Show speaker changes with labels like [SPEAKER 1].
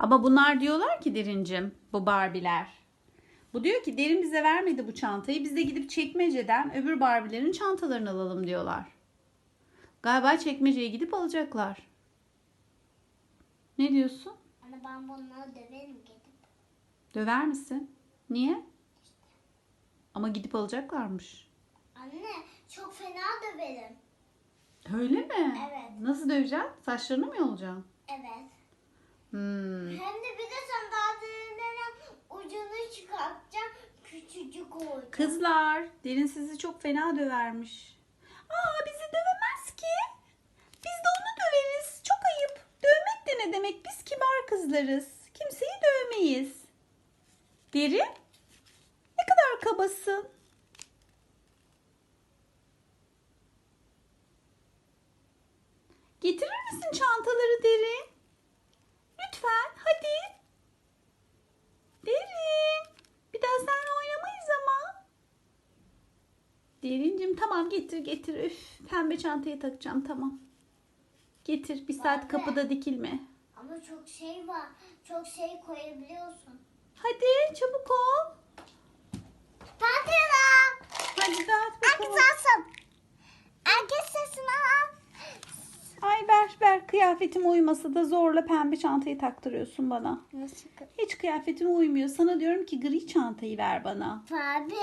[SPEAKER 1] Ama bunlar diyorlar ki Derincim bu Barbie'ler. Bu diyor ki Derin bize vermedi bu çantayı. Biz de gidip çekmeceden öbür Barbie'lerin çantalarını alalım diyorlar. Galiba çekmeceye gidip alacaklar. Ne diyorsun?
[SPEAKER 2] Anne ben bunları döverim gidip.
[SPEAKER 1] Döver misin? Niye? Ama gidip alacaklarmış.
[SPEAKER 2] Anne çok fena döverim.
[SPEAKER 1] Öyle mi?
[SPEAKER 2] Evet.
[SPEAKER 1] Nasıl döveceksin? Saçlarını mı yolacaksın?
[SPEAKER 2] Evet.
[SPEAKER 1] Hmm. Kızlar, Derin sizi çok fena dövermiş. Aa bizi dövemez ki. Biz de onu döveriz. Çok ayıp. Dövmek de ne demek? Biz kibar kızlarız. Kimseyi dövmeyiz. Derin, ne kadar kabasın. Getirir misin çantaları Derin? Lütfen, hadi. Derin, bir daha seninle oynamayız ama. Derincim tamam getir getir. Üf, pembe çantayı takacağım tamam. Getir bir saat
[SPEAKER 2] Anne.
[SPEAKER 1] kapıda dikilme.
[SPEAKER 2] Ama çok şey var. Çok şey koyabiliyorsun.
[SPEAKER 1] Hadi çabuk ol.
[SPEAKER 2] Patela.
[SPEAKER 1] Hadi dağıt bakalım.
[SPEAKER 2] sesini al.
[SPEAKER 1] Ay ver ver kıyafetim uymasa da zorla pembe çantayı taktırıyorsun bana.
[SPEAKER 2] Nasıl?
[SPEAKER 1] Hiç kıyafetim uymuyor. Sana diyorum ki gri çantayı ver bana.
[SPEAKER 2] Abi.